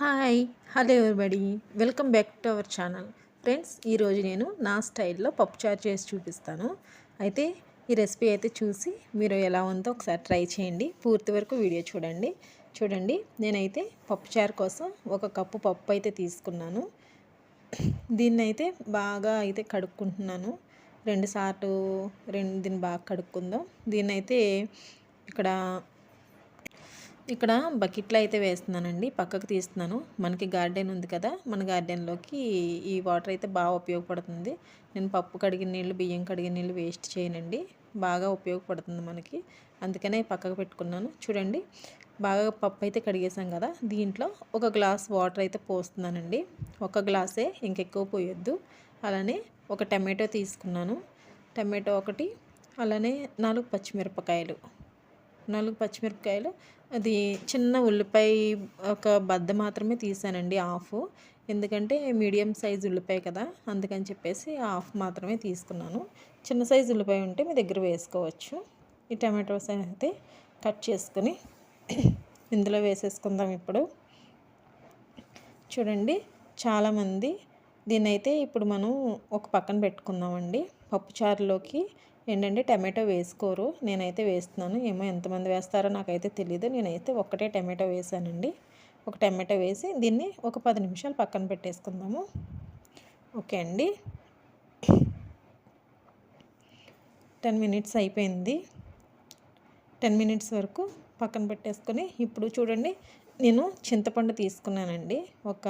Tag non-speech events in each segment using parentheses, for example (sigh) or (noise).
Hi hello everybody welcome back to our channel friends ఈరోజు నేను నా స్టైల్లో పప్పుచారు చేసి చూపిస్తాను. అయితే ఈ రెసిపీ అయితే చూసి మీరు ఎలా ఉందో ఒకసారి ట్రై చేయండి. పూర్తి వరకు వీడియో చూడండి. చూడండి నేనైతే పప్పుచారు కోసం ఒక కప్పు పప్పు అయితే తీసుకున్నాను. దీన్ని అయితే బాగా అయితే కడుక్కుంటున్నాను. రెండు సార్లు రెండు దీన్ని బాగా కడుక్కుందాం. దీన్నైతే ఇక్కడ ఇక్కడ బకెట్లో అయితే వేస్తున్నానండి పక్కకు తీస్తున్నాను. మనకి గార్డెన్ ఉంది కదా మన గార్డెన్లోకి ఈ వాటర్ అయితే బాగా ఉపయోగపడుతుంది. నేను పప్పు కడిగిన నీళ్ళు బియ్యం కడిగిన నీళ్ళు వేస్ట్ చేయనండి బాగా ఉపయోగపడుతుంది మనకి. అందుకనే పక్కకు పెట్టుకున్నాను. చూడండి బాగా పప్పు అయితే కడిగేసాం కదా దీంట్లో ఒక గ్లాస్ వాటర్ అయితే పోస్తున్నానండి. ఒక గ్లాసే ఇంకెక్కువ పోయొద్దు. అలానే ఒక టమాటో తీసుకున్నాను. టమాటో ఒకటి అలానే నాలుగు పచ్చిమిరపకాయలు. నాలుగు పచ్చిమిరపకాయలు. అది చిన్న ఉల్లిపాయ ఒక బద్ద మాత్రమే తీసానండి హాఫ్. ఎందుకంటే మీడియం సైజ్ ఉల్లిపాయ కదా అందుకని చెప్పేసి హాఫ్ మాత్రమే తీసుకున్నాను. చిన్న సైజు ఉల్లిపాయ ఉంటే మీ దగ్గర వేసుకోవచ్చు. ఈ టమాటోస్ అయితే కట్ చేసుకుని ఇందులో వేసేసుకుందాం ఇప్పుడు. చూడండి చాలామంది దీన్నైతే ఇప్పుడు మనం ఒక పక్కన పెట్టుకుందామండి. పప్పుచారులోకి ఏంటంటే టమాటో వేసుకోరు. నేనైతే వేస్తున్నాను. ఏమో ఎంతమంది వేస్తారో నాకైతే తెలియదు నేనైతే ఒక్కటే టమాటో వేసానండి. ఒక టమాటో వేసి దీన్ని ఒక పది నిమిషాలు పక్కన పెట్టేసుకుందాము. ఓకే అండి. టెన్ మినిట్స్ అయిపోయింది. టెన్ మినిట్స్ వరకు పక్కన పెట్టేసుకొని ఇప్పుడు చూడండి నేను చింతపండు తీసుకున్నానండి. ఒక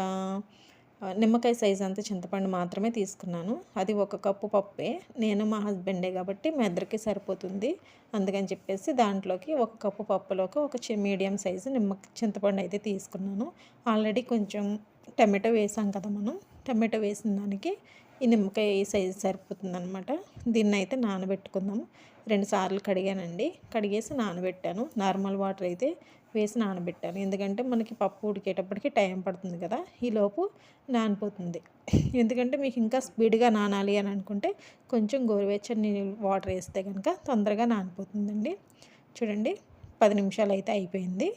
నిమ్మకాయ సైజ్ అంత చింతపండు మాత్రమే తీసుకున్నాను. అది ఒక కప్పు పప్పే. నేను మా హస్బెండే కాబట్టి మా ఇద్దరికి సరిపోతుంది అందుకని చెప్పేసి దాంట్లోకి ఒక కప్పు పప్పులోకి ఒక మీడియం సైజు నిమ్మ చింతపండు అయితే తీసుకున్నాను. ఆల్రెడీ కొంచెం టమాటో వేసాం కదా మనం. టమాటో వేసిన దానికి ఈ నిమ్మకాయ సైజు సరిపోతుంది అనమాట దీన్ని అయితే నానబెట్టుకుందాము రెండుసార్లు కడిగానండి. కడిగేసి నానబెట్టాను. నార్మల్ వాటర్ అయితే వేసి నానబెట్టాను ఎందుకంటే మనకి పప్పు ఉడికేటప్పటికి టైం పడుతుంది కదా ఈలోపు నానిపోతుంది. ఎందుకంటే మీకు ఇంకా స్పీడ్గా నానాలి అని అనుకుంటే కొంచెం గోరువెచ్చని వాటర్ వేస్తే కనుక తొందరగా నానిపోతుందండి. చూడండి పది నిమిషాలు అయితే అయిపోయింది.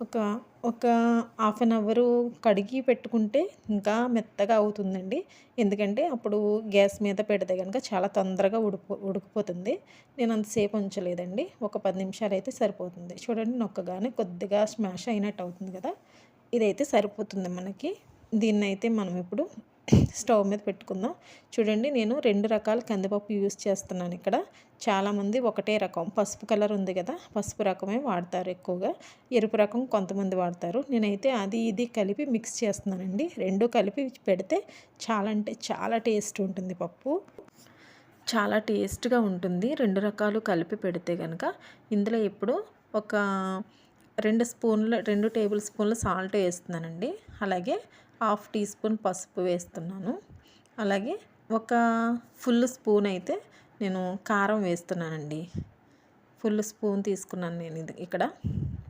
ఒక ఒక హాఫ్ అన్ అవరు కడిగి పెట్టుకుంటే ఇంకా మెత్తగా అవుతుందండి. ఎందుకంటే అప్పుడు గ్యాస్ మీద పెడితే కనుక చాలా తొందరగా ఉడిపో ఉడికిపోతుంది. నేను అంతసేపు ఉంచలేదండి. ఒక పది నిమిషాలు అయితే సరిపోతుంది. చూడండి నొక్కగానే కొద్దిగా స్మాష్ అయినట్టు అవుతుంది కదా. ఇదైతే సరిపోతుంది మనకి. దీన్ని అయితే మనం ఇప్పుడు స్టవ్ మీద పెట్టుకుందాం. చూడండి నేను రెండు రకాల కందిపప్పు యూస్ చేస్తున్నాను ఇక్కడ. చాలామంది ఒకటే రకం. పసుపు కలర్ ఉంది కదా పసుపు రకమే వాడతారు ఎక్కువగా. ఎరుపు రకం కొంతమంది వాడతారు. నేనైతే అది ఇది కలిపి మిక్స్ చేస్తున్నానండి. రెండు కలిపి పెడితే చాలా అంటే చాలా టేస్ట్ ఉంటుంది పప్పు. చాలా టేస్ట్గా ఉంటుంది. రెండు రకాలు కలిపి పెడితే కనుక ఇందులో ఇప్పుడు ఒక రెండు స్పూన్లు రెండు టేబుల్ స్పూన్లు సాల్ట్ వేస్తున్నానండి. అలాగే హాఫ్ టీ స్పూన్ పసుపు వేస్తున్నాను. అలాగే ఒక ఫుల్ స్పూన్ అయితే నేను కారం వేస్తున్నానండి. ఫుల్ స్పూన్ తీసుకున్నాను నేను ఇది ఇక్కడ.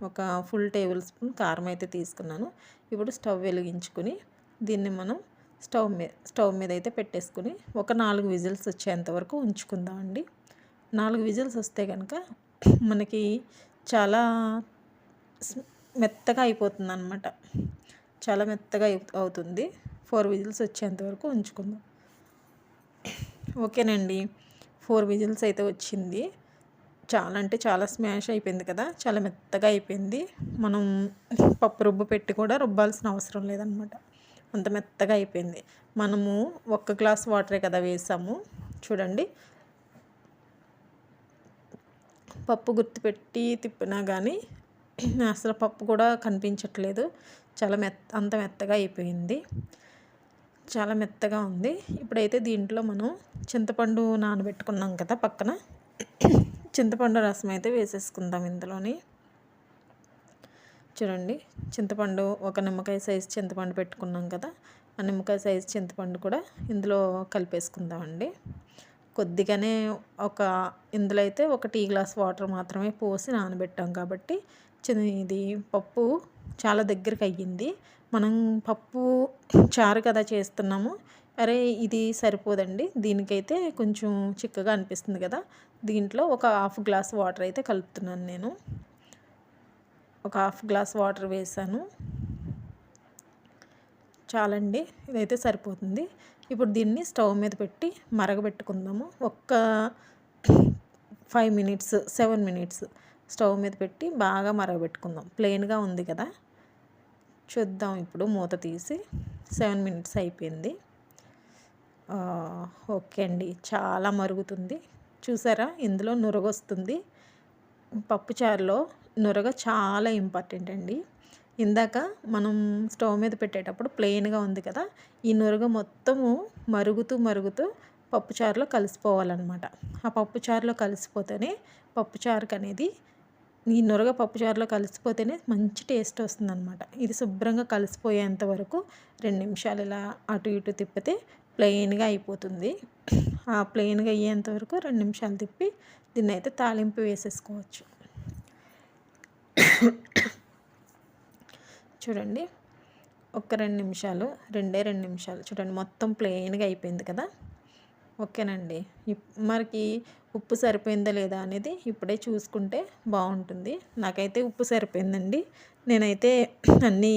ఒక ఫుల్ టేబుల్ స్పూన్ కారం అయితే తీసుకున్నాను. ఇప్పుడు స్టవ్ వెలిగించుకుని దీన్ని మనం స్టవ్ మీద స్టవ్ మీద అయితే పెట్టేసుకుని ఒక నాలుగు విజిల్స్ వచ్చేంత వరకు ఉంచుకుందామండి. నాలుగు విజిల్స్ వస్తే కనుక మనకి చాలా మెత్తగా అయిపోతుంది అనమాట చాలా మెత్తగా అవుతుంది. ఫోర్ విజిల్స్ వచ్చేంత వరకు ఉంచుకుందాం. ఓకేనండి. ఫోర్ విజిల్స్ అయితే వచ్చింది. చాలా అంటే చాలా స్మాష్ అయిపోయింది కదా? చాలా మెత్తగా అయిపోయింది. మనం పప్పు రుబ్బు పెట్టి కూడా రుబ్బాల్సిన అవసరం లేదనమాట. అంత మెత్తగా అయిపోయింది. మనము ఒక్క గ్లాస్ వాటరే కదా వేసాము. చూడండి. పప్పు గుర్తుపెట్టి తిప్పినా కానీ (clears throat) అసలు పప్పు కూడా కనిపించట్లేదు. చాలా మెత్త అంత మెత్తగా అయిపోయింది. చాలా మెత్తగా ఉంది. ఇప్పుడైతే దీంట్లో మనం చింతపండు నానబెట్టుకున్నాం కదా పక్కన. (clears throat) చింతపండు రసం అయితే వేసేసుకుందాం ఇందులోని. చూడండి చింతపండు ఒక నిమ్మకాయ సైజు చింతపండు పెట్టుకున్నాం కదా ఆ నిమ్మకాయ సైజు చింతపండు కూడా ఇందులో కలిపేసుకుందామండి. కొద్దిగానే ఒక ఇందులో అయితే ఒక టీ గ్లాస్ వాటర్ మాత్రమే పోసి నానబెట్టాం కాబట్టి ఇది పప్పు చాలా దగ్గరికి అయ్యింది. మనం పప్పు చారు కదా చేస్తున్నాము. అరే ఇది సరిపోదండి. దీనికైతే కొంచెం చిక్కగా అనిపిస్తుంది కదా. దీంట్లో ఒక హాఫ్ గ్లాస్ వాటర్ అయితే కలుపుతున్నాను నేను. ఒక హాఫ్ గ్లాస్ వాటర్ వేసాను. చాలండి ఇదైతే సరిపోతుంది. ఇప్పుడు దీన్ని స్టవ్ మీద పెట్టి మరగబెట్టుకుందాము. ఒక్క five minutes seven minutes stove మీద పెట్టి బాగా మరగబెట్టుకుందాం. ప్లెయిన్గా ఉంది కదా. చూద్దాం ఇప్పుడు మూత తీసి సెవెన్ మినిట్స్ అయిపోయింది. ఓకే అండి. చాలా మరుగుతుంది. చూసారా? ఇందులో నురగొస్తుంది. పప్పుచారులో నురగ చాలా ఇంపార్టెంట్ అండి. ఇందాక మనం స్టవ్ మీద పెట్టేటప్పుడు ప్లెయిన్గా ఉంది కదా. ఈ నురగ మొత్తము మరుగుతూ మరుగుతూ పప్పుచారులో కలిసిపోవాలన్నమాట. ఆ పప్పుచారులో కలిసిపోతేనే పప్పుచారుకు అనేది ఈ నురగ పప్పుచారులో కలిసిపోతేనే మంచి టేస్ట్ వస్తుందన్నమాట. ఇది శుభ్రంగా కలిసిపోయేంత వరకు రెండు నిమిషాలు ఇలా అటు ఇటు తిప్పితే ప్లెయిన్గా అయిపోతుంది. ఆ ప్లెయిన్గా అయ్యేంత వరకు రెండు నిమిషాలు తిప్పి దీన్ని అయితే తాలింపు వేసేసుకోవచ్చు. చూడండి. ఒక రెండు నిమిషాలు రెండే రెండు నిమిషాలు. చూడండి మొత్తం ప్లెయిన్గా అయిపోయింది కదా? ఓకేనండి. మనకి ఉప్పు సరిపోయిందా లేదా అనేది ఇప్పుడే చూసుకుంటే బాగుంటుంది. నాకైతే ఉప్పు సరిపోయిందండి. నేనైతే అన్నీ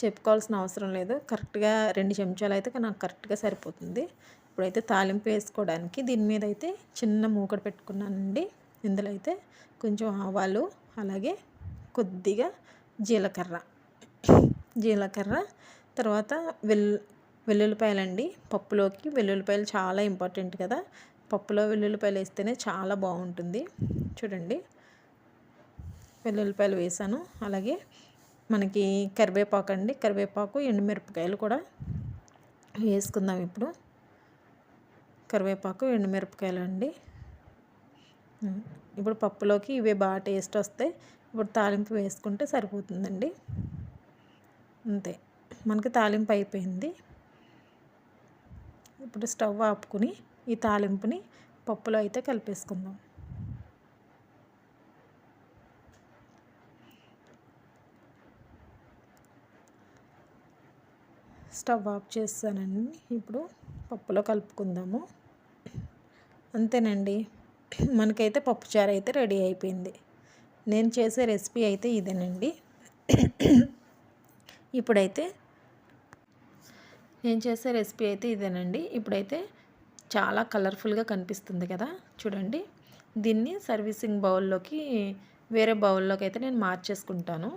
చెప్పుకోవాల్సిన అవసరం లేదు. కరెక్ట్గా రెండు చెంచాలు అయితే నాకు కరెక్ట్గా సరిపోతుంది. ఇప్పుడైతే తాలింపు వేసుకోవడానికి దీని మీద అయితే చిన్న మూకడ పెట్టుకున్నానండి. ఇందులో అయితే కొంచెం ఆవాలు అలాగే కొద్దిగా జీలకర్ర. జీలకర్ర తర్వాత వెల్ వెల్లుల్లిపాయలండి. పప్పులోకి వెల్లుల్లిపాయలు చాలా ఇంపార్టెంట్ కదా. పప్పులో వెల్లుల్లిపాయలు వేస్తేనే చాలా బాగుంటుంది. చూడండి. వెల్లుల్లిపాయలు వేసాను. అలాగే మనకి కరివేపాకు అండి. కరివేపాకు ఎండుమిరపకాయలు కూడా వేసుకుందాం ఇప్పుడు. కరివేపాకు ఎండుమిరపకాయలు అండి. ఇప్పుడు పప్పులోకి ఇవే బాగా టేస్ట్ వస్తాయి. ఇప్పుడు తాలింపు వేసుకుంటే సరిపోతుందండి. అంతే. మనకి తాలింపు అయిపోయింది. ఇప్పుడు స్టవ్ ఆపుకుని ఈ తాలింపుని పప్పులో అయితే కలిపేసుకుందాం. స్టవ్ ఆఫ్ చేస్తానండి. ఇప్పుడు పప్పులో కలుపుకుందాము. అంతేనండి. మనకైతే పప్పుచారు అయితే రెడీ అయిపోయింది. నేను చేసే రెసిపీ అయితే ఇదేనండి. ఇప్పుడైతే నేను చేసే రెసిపీ అయితే ఇదేనండి. ఇప్పుడైతే చాలా కలర్ఫుల్గా కనిపిస్తుంది కదా. చూడండి. దీన్ని సర్వీసింగ్ బౌల్లోకి వేరే బౌల్లోకి అయితే నేను మార్చేసుకుంటాను.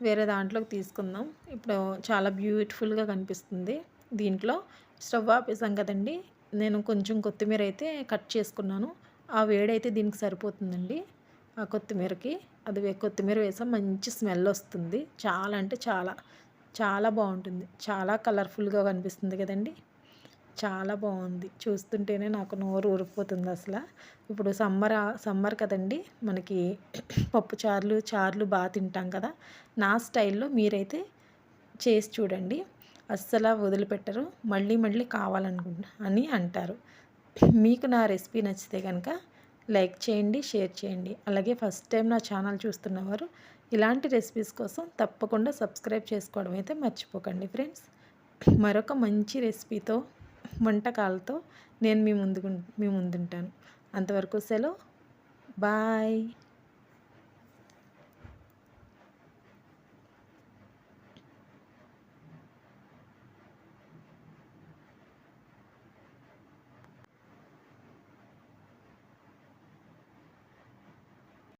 వేరే దాంట్లోకి తీసుకుందాం. ఇప్పుడు చాలా బ్యూటిఫుల్గా కనిపిస్తుంది. దీంట్లో స్టవ్ ఆపేసాం కదండి. నేను కొంచెం కొత్తిమీర అయితే కట్ చేసుకున్నాను. ఆ వేడైతే దీనికి సరిపోతుందండి. ఆ కొత్తిమీరకి. అది కొత్తిమీర వేసాం. మంచి స్మెల్ వస్తుంది. చాలా అంటే చాలా. చాలా బాగుంటుంది. చాలా కలర్ఫుల్గా కనిపిస్తుంది కదండి. చాలా బాగుంది. చూస్తుంటేనే నాకు నోరు ఊరిపోతుంది అసలు. ఇప్పుడు సమ్మర్ సమ్మర్ కదండి. మనకి పప్పు చారులు చారులు బాగా తింటాం కదా. నా స్టైల్లో మీరైతే చేసి చూడండి. అస్సలు వదిలిపెట్టరు. మళ్ళీ మళ్ళీ కావాలనుకుంటా అని అంటారు. మీకు నా రెసిపీ నచ్చితే కనుక లైక్ చేయండి షేర్ చేయండి. అలాగే ఫస్ట్ టైం నా ఛానల్ చూస్తున్నవారు ఇలాంటి రెసిపీస్ కోసం తప్పకుండా సబ్స్క్రైబ్ చేసుకోవడం అయితే మర్చిపోకండి ఫ్రెండ్స్ మరొక మంచి రెసిపీతో వంటకాలతో నేను మీ ముందు మీ ముందుంటాను. అంతవరకు సెలవు. బాయ్